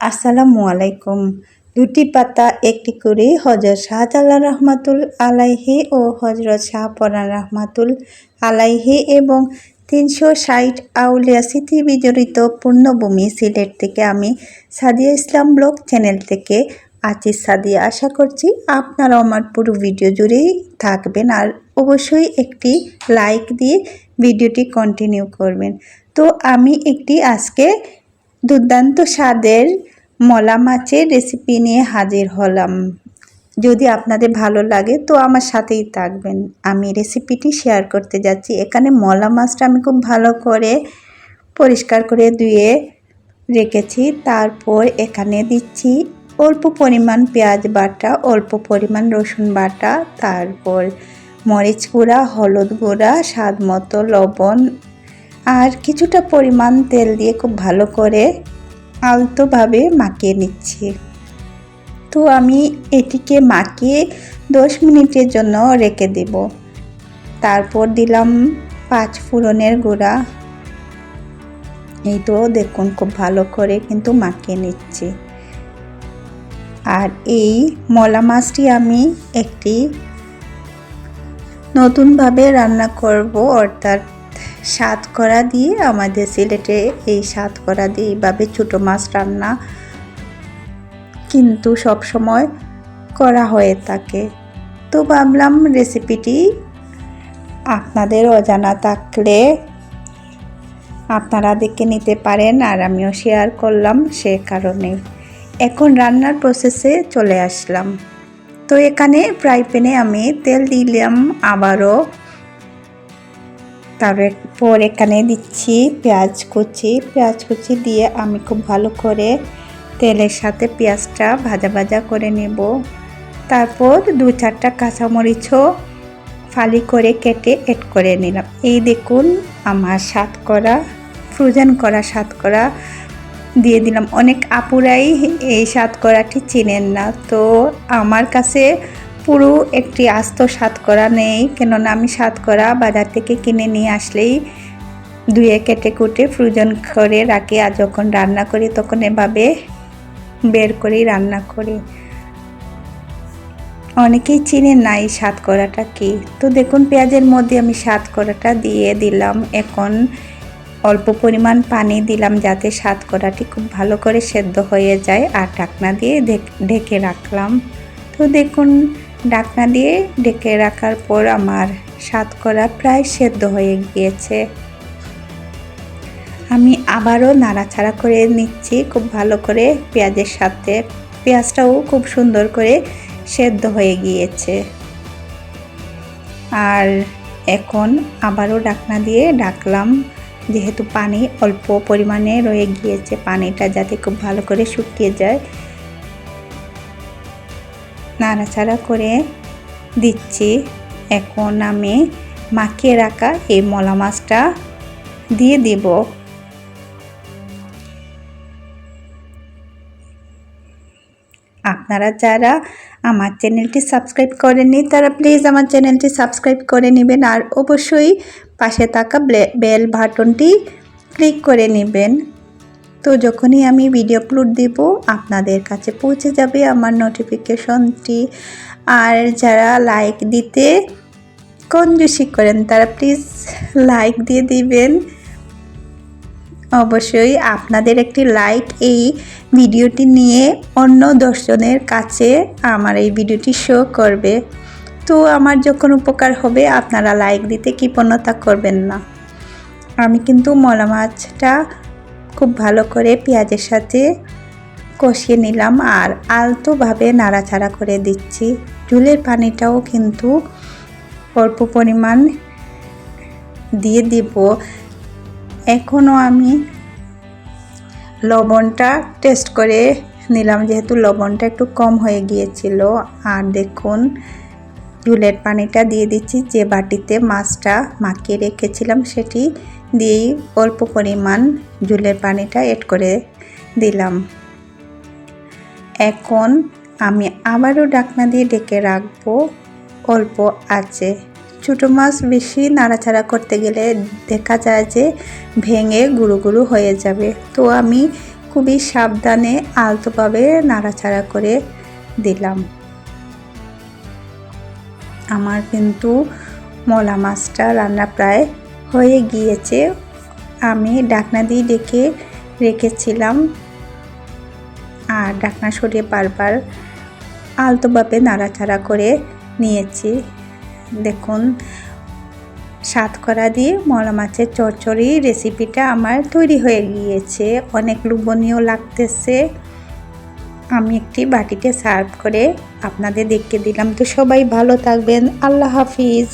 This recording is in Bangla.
আসসালামু আলাইকুম। দুটি পাতা, একটি করে হজরত শাহজালাল রহমাতুল আলাইহি ও হজরত শাহপরান রহমাতুল আলাইহি এবং তিনশো ষাট আউলিয়া স্মৃতি বিজড়িত পূর্ণভূমি সিলেট থেকে আমি সাদিয়া ইসলাম ব্লগ চ্যানেল থেকে আছি সাদিয়া। আশা করছি আপনারা আমার পুরো ভিডিও জুড়েই থাকবেন আর অবশ্যই একটি লাইক দিয়ে ভিডিওটি কন্টিনিউ করবেন। তো আমি একটি আজকে দুর্দান্ত স্বাদের মলা মাছের রেসিপি নিয়ে হাজির হলাম। যদি আপনাদের ভালো লাগে তো আমার সাথেই থাকবেন। আমি রেসিপিটি শেয়ার করতে যাচ্ছি। এখানে মলা মাছটা আমি খুব ভালো করে পরিষ্কার করে ধুয়ে রেখেছি। তারপর এখানে দিচ্ছি অল্প পরিমাণ পেঁয়াজ বাটা, অল্প পরিমাণ রসুন বাটা, তারপর মরিচ গুঁড়া, হলুদ গুঁড়া, স্বাদ মতো লবণ আর কিছুটা পরিমাণ তেল দিয়ে খুব ভালো করে আলতোভাবে মাখিয়ে নিচ্ছি। তো আমি এটিকে মাখিয়ে দশ মিনিটের জন্য রেখে দেব। তারপর দিলাম পাঁচ ফোড়নের গুঁড়া। এই তো দেখুন খুব ভালো করে কিন্তু মাখিয়ে নিচ্ছি। আর এই মলা মাছটি আমি একটি নতুনভাবে রান্না করব, অর্থাৎ স্বাদ করা দিয়ে আমাদের সিলেটে এই স্বাদ করা দিয়ে এইভাবে ছোটো মাছ রান্না কিন্তু সব সময় করা হয়ে থাকে। তো ভাবলাম রেসিপিটি আপনাদের অজানা থাকলে আপনারা দেখে নিতে পারেন আর আমিও শেয়ার করলাম সে কারণে এখন রান্নার প্রসেসে চলে আসলাম। তো এখানে ফ্রাই প্যানে আমি তেল দিলাম, আবারও তারপর এখানে দিচ্ছি পেঁয়াজ কুচি। পেঁয়াজ কুচি দিয়ে আমি খুব ভালো করে তেলের সাথে পেঁয়াজটা ভাজা ভাজা করে নেব। তারপর দু চারটা কাঁচামরিচও ফালি করে কেটে এড করে নিলাম। এই দেখুন আমার সাত করা, ফ্রোজেন করা সাত করা দিয়ে দিলাম। অনেক আপুরাই এই সাত করাটি চিনেন না। তো আমার কাছে পুরো একটি আস্ত করা নেই, কেননা আমি করা বাজার থেকে কিনে নিয়ে আসলেই ধুয়ে কেটে কুটে ফ্রোজন করে রাখি আর যখন রান্না করি তখন এভাবে বের করেই রান্না করি। অনেকেই চিনে নাই এই করাটা কি। তো দেখুন, পেঁয়াজের মধ্যে আমি করাটা দিয়ে দিলাম। এখন অল্প পরিমাণ পানি দিলাম যাতে করাটি খুব ভালো করে সেদ্ধ হয়ে যায় আর ঢাকনা দিয়ে ঢেকে রাখলাম। তো দেখুন ঢাকনা দিয়ে ঢেকে রাখার পর আমার করা প্রায় সেদ্ধ হয়ে গিয়েছে। আমি আবারও নাড়াচাড়া করে নিচ্ছি খুব ভালো করে পেঁয়াজের সাথে। পেঁয়াজটাও খুব সুন্দর করে সেদ্ধ হয়ে গিয়েছে। আর এখন আবারও ডাকনা দিয়ে ডাকলাম, যেহেতু পানি অল্প পরিমাণে রয়ে গিয়েছে, পানিটা যাতে খুব ভালো করে শুকিয়ে যায়। নাড়াচাড়া করে দিচ্ছি। এখন আমি মাখিয়ে রাখা এই মলা মাছটা দিয়ে দিব। আপনারা যারা আমার চ্যানেলটি সাবস্ক্রাইব করেননি, তারা প্লিজ আমার চ্যানেলটি সাবস্ক্রাইব করে নেবেন আর অবশ্যই পাশে থাকা বেল বাটনটি ক্লিক করে নেবেন। তো যখনই আমি ভিডিও আপলোড দেব, আপনাদের কাছে পৌঁছে যাবে আমার নোটিফিকেশনটি আর যারা লাইক দিতে কঞ্জুসি করেন, তারা প্লিজ লাইক দিয়ে দিবেন। অবশ্যই আপনাদের একটি লাইক এই ভিডিওটি নিয়ে অন্য দর্শনের কাছে আমার এই ভিডিওটি শো করবে। তো আমার যখন উপকার হবে, আপনারা লাইক দিতে কৃপণতা করবেন না। আমি কিন্তু মলা মাছটা খুব ভালো করে পেঁয়াজের সাথে কষিয়ে নিলাম আর আলতোভাবে নাড়াচাড়া করে দিচ্ছি। ঝুলের পানিটাও কিন্তু অল্প পরিমাণ দিয়ে দিব। এখনও আমি লবণটা টেস্ট করে নিলাম, যেহেতু লবণটা একটু কম হয়ে গিয়েছিল। আর দেখুন ঝুলের পানিটা দিয়ে দিচ্ছি। যে বাটিতে মাছটা মাখিয়ে রেখেছিলাম সেটি দিয়েই অল্প পরিমাণ ঝুলের পানিটা এড করে দিলাম। এখন আমি আবারও ডাকনা দিয়ে ডেকে রাখব। অল্প আছে। ছোটো মাছ বেশি নাড়াচাড়া করতে গেলে দেখা যায় যে ভেঙে গুঁড়ো গুঁড়ো হয়ে যাবে। তো আমি খুবই সাবধানে আলতোভাবে নাড়াচাড়া করে দিলাম। আমার কিন্তু মলা মাছটা রান্না প্রায় হয়ে গিয়েছে। আমি ডাকনা দিয়ে ডেকে রেখেছিলাম। আর ডাকনা সরিয়ে বারবার আলতোভাবে নাড়াচাড়া করে নিয়েছি। দেখুন সাতকরা দিয়ে মলা মাছের চচ্চড়ি রেসিপিটা আমার তৈরি হয়ে গিয়েছে। অনেক লোভনীয় লাগতেছে। আমি একটি বাটিতে সার্ভ করে আপনাদের দেখতে দিলাম। তো সবাই ভালো থাকবেন। আল্লাহ হাফিজ।